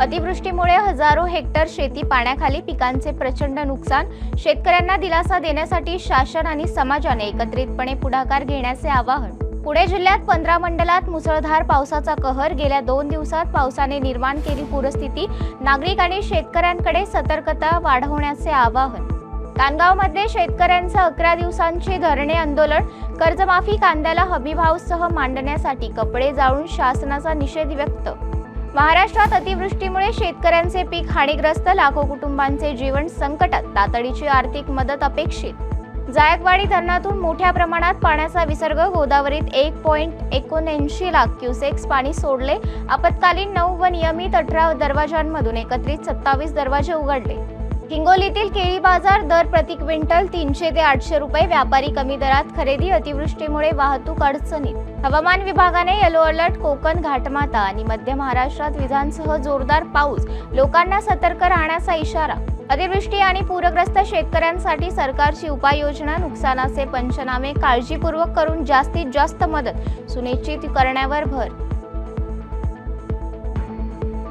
अतिवृष्टीमुळे हजारो हेक्टर शेती पाण्याखाली पिकांचे प्रचंड नुकसान. शेतकऱ्यांना दिलासा देण्यासाठी शासन आणि समाजाने एकत्रितपणे पुढाकार घेण्याचे आवाहन. पुणे जिल्ह्यात पंधरा मंडलात मुसळधार पावसाचा कहर. गेल्या दोन दिवसात पावसाने निर्माण केली पूरस्थिती. नागरिक आणि शेतकऱ्यांकडे सतर्कता वाढवण्याचे आवाहन. कानगावमध्ये शेतकऱ्यांचं अकरा दिवसांचे धरणे आंदोलन. कर्जमाफी कांद्याला हमीभावसह मांडण्यासाठी कपडे जाळून शासनाचा निषेध व्यक्त. महाराष्ट्रात अतिवृष्टीमुळे शेतकऱ्यांचे पीक हानीग्रस्त लाखो कुटुंबांचे जीवन संकटात तातडीची आर्थिक मदत अपेक्षित. जायकवाडी धरणातून मोठ्या प्रमाणात पाण्याचा विसर्ग गोदावरीत एक पॉईंट एकोणऐंशी लाख क्युसेक्स पाणी सोडले. आपत्कालीन नऊ व नियमित अठरा दरवाजांमधून एकत्रित सत्तावीस दरवाजे उघडले. हिंगोलीतील केळी बाजार दर प्रति क्विंटल तीनशे ते आठशे रुपये. व्यापारी कमी दरात खरेदी अतिवृष्टीमुळे वाहतूक अडचणीत. हवामान विभागाने येलो अलर्ट कोकण घाटमाता आणि मध्य महाराष्ट्रात विजांसह जोरदार पाऊस. लोकांना सतर्क राहण्याचा इशारा. अतिवृष्टी आणि पूरग्रस्त शेतकऱ्यांसाठी सरकारची उपाययोजना नुकसानाचे पंचनामे काळजीपूर्वक करून जास्तीत जास्त मदत सुनिश्चित करण्यावर भर.